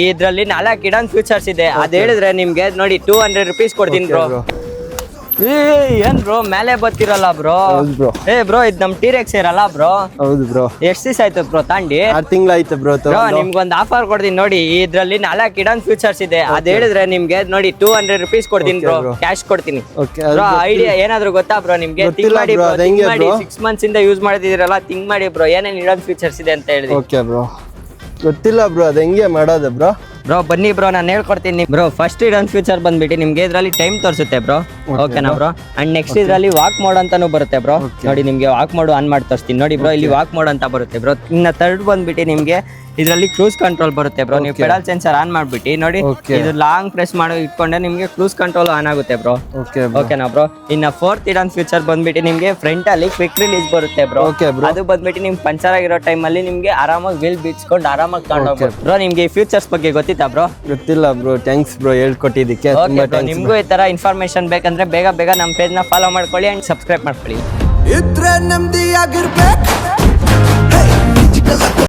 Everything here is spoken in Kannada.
ಇದ್ರಲ್ಲಿ ನಾಲ್ಕು ಇಡನ್ ಫ್ಯೂಚರ್ಸ್ ಇದೆ. ಅದ್ ಹೇಳಿದ್ರೆ ನಿಮ್ಗೆ ನೋಡಿ ಟೂ ಹಂಡ್ರೆಡ್ ರುಪೀಸ್ ಕೊಡ್ತೀನಿ ಬ್ರೋ. ಏ ಏನ್ ಬ್ರೋ ಮೇಲೆ ಬರ್ತಿರಲ್ಲ ಬ್ರೋ ಬ್ರೋ ಏ ಬ್ರೋ ಇದ್ ನಮ್ ಟೀರೆಕ್ಸ್ ಇರಲ್ಲ ಬ್ರೋ ಹೌದು ಬ್ರೋ ಎಷ್ಟು ದಿವಸ ಆಯ್ತು ಬ್ರೋ ತಾಂಡಿ? ಆರು ತಿಂಗಳಾಯ್ತು ಬ್ರೋ ಬ್ರೋ ನಿಮ್ಗೊಂದು ಆಫರ್ ಕೊಡ್ತೀನಿ ನೋಡಿ. ಇದ್ರಲ್ಲಿ ನಾಲ್ಕು ಇಡನ್ ಫ್ಯೂಚರ್ಸ್ ಇದೆ. ಅದ್ ಹೇಳಿದ್ರೆ ನಿಮ್ಗೆ ನೋಡಿ ಟೂ ಹಂಡ್ರೆಡ್ ರುಪೀಸ್ ಕೊಡ್ತೀನಿ ಬ್ರೋ. ಕ್ಯಾಶ್ ಕೊಡ್ತೀನಿ. ಬ್ರೋ ಐಡಿಯಾ ಏನಾದ್ರು ಗೊತ್ತಾ ಬ್ರೋ ನಿಮ್ಗೆ? ಥಿಂಕ್ ಮಾಡಿ ಹೆಂಗೆ ಮಾಡಿ? ಸಿಕ್ಸ್ ಮಂತ್ಸ್ ಇಂದ ಯೂಸ್ ಮಾಡ್ತಿದ್ದೀರಲ್ಲ ಥಿಂಕ್ ಮಾಡಿ ಬ್ರೋ ಏನೇನ್ ಇಡನ್ ಫ್ಯೂಚರ್ಸ್ ಇದೆ ಅಂತ ಹೇಳಿ ಓಕೆ ಬ್ರೋ ಗೊತ್ತಿಲ್ಲ ಬ್ರೋ ಅದು ಹೆಂಗೆ ಮಾಡೋದು ಬ್ರೋ ಬ್ರೋ ಬನ್ನಿ ಬ್ರೋ ನಾನು ಹೇಳ್ಕೊಡ್ತೀನಿ ಬ್ರೋ ಫಸ್ಟ್ ಇಡನ್ ಫ್ಯೂಚರ್ ಬಂದ್ಬಿಟ್ಟು ನಿಮ್ಗೆ ಇದ್ರಲ್ಲಿ ಟೈಮ್ ತೋರಿಸುತ್ತೆ ಬ್ರೋ ಓಕೆನಾ ಬ್ರೋ ಅಂಡ್ ನೆಕ್ಸ್ಟ್ ಇದ್ರಲ್ಲಿ ವಾಕ್ ಮೋಡ್ ಅಂತಾನು ಬರುತ್ತೆ ಬ್ರೋ ನೋಡಿ ನಿಮ್ಗೆ ವಾಕ್ ಮೋಡ್ ಆನ್ ಮಾಡಿ ತೋರಿಸ್ತೀನಿ. ನೋಡಿ ಬ್ರೋ ಇಲ್ಲಿ ವಾಕ್ ಮೋಡ್ ಅಂತ ಬರುತ್ತೆ ಬ್ರೋ ಇನ್ನ ತರ್ಡ್ ಬಂದ್ಬಿಟ್ಟು ನಿಮ್ಗೆ ಇದರಲ್ಲಿ ಕ್ರೂಸ್ ಕಂಟ್ರೋಲ್ ಬರುತ್ತೆ ಬ್ರೋ ನೀವು ಪೆಡಲ್ ಸೆನ್ಸರ್ ಆನ್ ಮಾಡ್ಬಿಟ್ಟು ನೋಡಿ ಇದು ಲಾಂಗ್ ಪ್ರೆಸ್ ಮಾಡಿ ಇಟ್ಕೊಂಡ್ರೆ ನಿಮಗೆ ಕ್ರೂಸ್ ಕಂಟ್ರೋಲ್ ಆನ್ ಆಗುತ್ತೆ ಬ್ರೋ ಓಕೆ ಓಕೆನಾ ಬ್ರೋ ಇನ್ನ ಫೋರ್ತ್ ಇಡನ್ ಫ್ಯೂಚರ್ ಬಂದ್ಬಿಟ್ಟು ನಿಮಗೆ ಫ್ರಂಟ್ ಅಲ್ಲಿ ಕ್ವಿಕ್ ರಿಲೀಸ್ ಬರುತ್ತೆ ಬ್ರೋ. ಅದು ಬಂದ್ಬಿಟ್ಟು ನಿಮ್ಗೆ ಪಂಚರ್ ಆಗಿರೋ ಟೈಮ್ ಅಲ್ಲಿ ನಿಮ್ಗೆ ಆರಾಮಾಗಿ ವೀಲ್ ಬಿಚ್ಕೊಂಡು ಆರಾಮಾಗಿ ತಗೊಂಡು ಬ್ರೋ ನಿಮ್ಗೆ ಈ ಫ್ಯೂಚರ್ಸ್ ಬಗ್ಗೆ ಗೊತ್ತಿತ್ತಾ ಬ್ರೋ ಗೊತ್ತಿಲ್ಲ ಬ್ರೋ ಥ್ಯಾಂಕ್ಸ್ ಬ್ರೋ ಹೇಳ್ಕೊಟ್ಟಿದ್ದಕ್ಕೆ. ಓಕೆ ತುಂಬಾ ಥ್ಯಾಂಕ್ಸ್ ನಿಮ್ಗೂ ಈ ತರ ಇನ್ಫಾರ್ಮೇಶನ್ ಬೇಕಂದ್ರೆ ಬೇಗ ಬೇಗ ನಮ್ಮ ನ ಫಾಲೋ ಮಾಡ್ಕೊಳ್ಳಿ ಅಂಡ್ ಸಬ್ಸ್ಕ್ರೈಬ್ ಮಾಡ್ಕೊಳ್ಳಿ. ಇದ್ರೆ ನೆಮ್ಮದಿಯಾಗಿರ್ಬೇಕು.